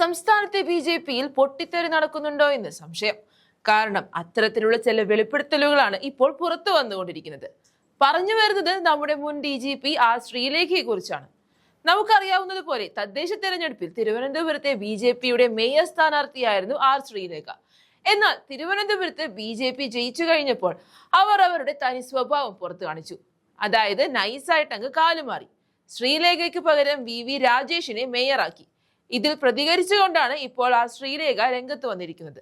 സംസ്ഥാനത്തെ B J പിയിൽ പൊട്ടിത്തെറി നടക്കുന്നുണ്ടോ എന്ന് സംശയം. കാരണം അത്തരത്തിലുള്ള ചില വെളിപ്പെടുത്തലുകളാണ് ഇപ്പോൾ പുറത്തു വന്നുകൊണ്ടിരിക്കുന്നത്. പറഞ്ഞു വരുന്നത് നമ്മുടെ മുൻ ഡി ജി പി ആർ ശ്രീലേഖയെ കുറിച്ചാണ്. നമുക്കറിയാവുന്നത് പോലെ തദ്ദേശ തെരഞ്ഞെടുപ്പിൽ തിരുവനന്തപുരത്തെ ബി ജെ പിയുടെ മേയർ സ്ഥാനാർത്ഥിയായിരുന്നു ആർ ശ്രീലേഖ. എന്നാൽ തിരുവനന്തപുരത്ത് ബി ജെ പി ജയിച്ചു കഴിഞ്ഞപ്പോൾ അവർ അവരുടെ തനി സ്വഭാവം പുറത്തു കാണിച്ചു. അതായത് നൈസായിട്ട് അങ്ങ് കാലുമാറി. ശ്രീലേഖയ്ക്ക് പകരം വി വി രാജേഷിനെ മേയറാക്കി. ഇതിൽ പ്രതികരിച്ചുകൊണ്ടാണ് ഇപ്പോൾ ആ ശ്രീരേഖ രംഗത്ത് വന്നിരിക്കുന്നത്.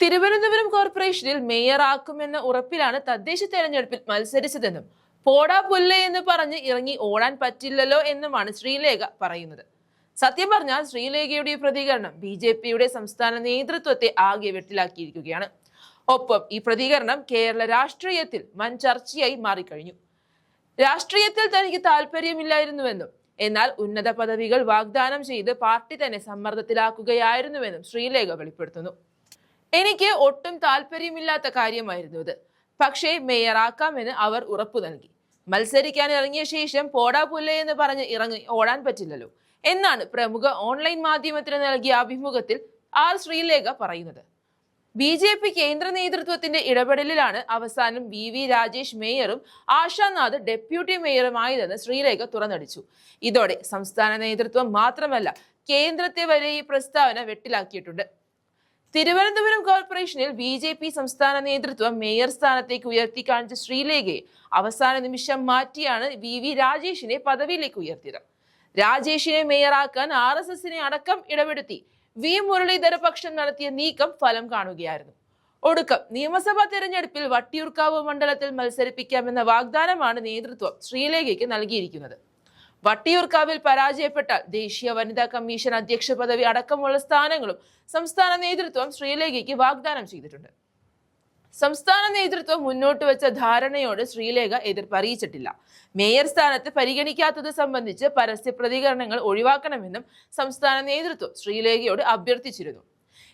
തിരുവനന്തപുരം കോർപ്പറേഷനിൽ മേയറാക്കുമെന്ന ഉറപ്പിലാണ് തദ്ദേശ തെരഞ്ഞെടുപ്പിൽ മത്സരിച്ചതെന്നും പോടാ പുല്ല എന്ന് പറഞ്ഞ് ഇറങ്ങി ഓടാൻ പറ്റില്ലല്ലോ എന്നുമാണ് ശ്രീലേഖ പറയുന്നത്. സത്യം പറഞ്ഞാൽ ശ്രീലേഖയുടെ പ്രതികരണം ബി ജെ പിയുടെ സംസ്ഥാന നേതൃത്വത്തെ ആകെ വെട്ടിലാക്കിയിരിക്കുകയാണ്. ഒപ്പം ഈ പ്രതികരണം കേരള രാഷ്ട്രീയത്തിൽ വൻ ചർച്ചയായി മാറിക്കഴിഞ്ഞു. രാഷ്ട്രീയത്തിൽ തനിക്ക് താല്പര്യമില്ലായിരുന്നുവെന്നും എന്നാൽ ഉന്നത പദവികൾ വാഗ്ദാനം ചെയ്ത് പാർട്ടി തന്നെ സമ്മർദ്ദത്തിലാക്കുകയായിരുന്നുവെന്നും ശ്രീലേഖ വെളിപ്പെടുത്തുന്നു. എനിക്ക് ഒട്ടും താല്പര്യമില്ലാത്ത കാര്യമായിരുന്നു ഇത്. പക്ഷേ മേയറാക്കാമെന്ന് അവർ ഉറപ്പു നൽകി. മത്സരിക്കാൻ ഇറങ്ങിയ ശേഷം പോടാ പുല്ലേ എന്ന് പറഞ്ഞ് ഇറങ്ങി ഓടാൻ പറ്റില്ലല്ലോ. എന്നാണ് പ്രമുഖ ഓൺലൈൻ മാധ്യമത്തിന് നൽകിയ അഭിമുഖത്തിൽ ആർ ശ്രീലേഖ പറയുന്നത്. ബി ജെ പി കേന്ദ്ര നേതൃത്വത്തിന്റെ ഇടപെടലിലാണ് അവസാനം വി വി രാജേഷ് മേയറും ആശാനാഥ് ഡെപ്യൂട്ടി മേയറുമായതെന്ന് ശ്രീലേഖ തുറന്നടിച്ചു. ഇതോടെ സംസ്ഥാന നേതൃത്വം മാത്രമല്ല കേന്ദ്രത്തെ വരെ ഈ പ്രസ്താവന വെട്ടിലാക്കിയിട്ടുണ്ട്. തിരുവനന്തപുരം കോർപ്പറേഷനിൽ ബി ജെ പി സംസ്ഥാന നേതൃത്വം മേയർ സ്ഥാനത്തേക്ക് ഉയർത്തി കാണിച്ച ശ്രീലേഖയെ അവസാന നിമിഷം മാറ്റിയാണ് വി വി രാജേഷിനെ പദവിയിലേക്ക് ഉയർത്തിയത്. രാജേഷിനെ മേയറാക്കാൻ ആർ എസ് എസിനെ അടക്കം ഇടപെടുത്തി. വി. മുരളീധര പക്ഷം നടത്തിയ നീക്കം ഫലം കാണുകയായിരുന്നു. ഒടുക്കം നിയമസഭാ തെരഞ്ഞെടുപ്പിൽ വട്ടിയൂർക്കാവ് മണ്ഡലത്തിൽ മത്സരിപ്പിക്കാമെന്ന വാഗ്ദാനമാണ് നേതൃത്വം ശ്രീലേഖയ്ക്ക് നൽകിയിരിക്കുന്നത്. വട്ടിയൂർക്കാവിൽ പരാജയപ്പെട്ടാൽ ദേശീയ വനിതാ കമ്മീഷൻ അധ്യക്ഷ പദവി അടക്കമുള്ള സ്ഥാനങ്ങളും സംസ്ഥാന നേതൃത്വം ശ്രീലേഖയ്ക്ക് വാഗ്ദാനം ചെയ്തിട്ടുണ്ട്. സംസ്ഥാന നേതൃത്വം മുന്നോട്ട് വെച്ച ധാരണയോട് ശ്രീലേഖ എതിർപ്പ് അറിയിച്ചിട്ടില്ല മേയർ സ്ഥാനത്ത് പരിഗണിക്കാത്തത് സംബന്ധിച്ച് പരസ്യ പ്രതികരണങ്ങൾ ഒഴിവാക്കണമെന്നും സംസ്ഥാന നേതൃത്വം ശ്രീലേഖയോട് അഭ്യർത്ഥിച്ചിരുന്നു.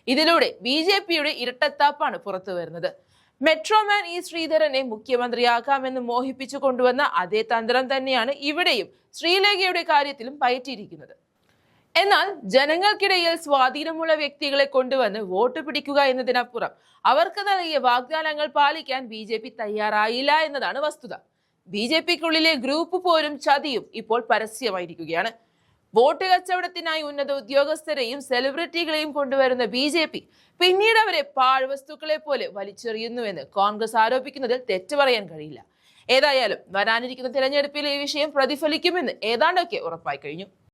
ഇതിലൂടെ ബി ജെ പിയുടെ ഇരട്ടത്താപ്പാണ് പുറത്തു വരുന്നത്. മെട്രോമാൻ ഇ ശ്രീധരനെ മുഖ്യമന്ത്രിയാക്കാമെന്ന് മോഹിപ്പിച്ചു കൊണ്ടുവന്ന അതേ തന്ത്രം തന്നെയാണ് ഇവിടെയും ശ്രീലേഖയുടെ കാര്യത്തിലും പയറ്റിയിരിക്കുന്നത്. എന്നാൽ ജനങ്ങൾക്കിടയിൽ സ്വാധീനമുള്ള വ്യക്തികളെ കൊണ്ടുവന്ന് വോട്ട് പിടിക്കുക എന്നതിനപ്പുറം അവർക്ക് നൽകിയ വാഗ്ദാനങ്ങൾ പാലിക്കാൻ ബി ജെ പി തയ്യാറായില്ല എന്നതാണ് വസ്തുത. ബി ജെ പിക്കുള്ളിലെ ഗ്രൂപ്പ് പോരും ചതിയും ഇപ്പോൾ പരസ്യമായിരിക്കുകയാണ്. വോട്ട് കച്ചവടത്തിനായി ഉന്നത ഉദ്യോഗസ്ഥരെയും സെലിബ്രിറ്റികളെയും കൊണ്ടുവരുന്ന ബി ജെ പി പിന്നീട് അവരെ പാഴ്വസ്തുക്കളെ പോലെ വലിച്ചെറിയുന്നുവെന്ന് കോൺഗ്രസ് ആരോപിക്കുന്നതിൽ തെറ്റു പറയാൻ കഴിയില്ല. ഏതായാലും വരാനിരിക്കുന്ന തിരഞ്ഞെടുപ്പിൽ ഈ വിഷയം പ്രതിഫലിക്കുമെന്ന് ഏതാണ്ടൊക്കെ ഉറപ്പായി കഴിഞ്ഞു.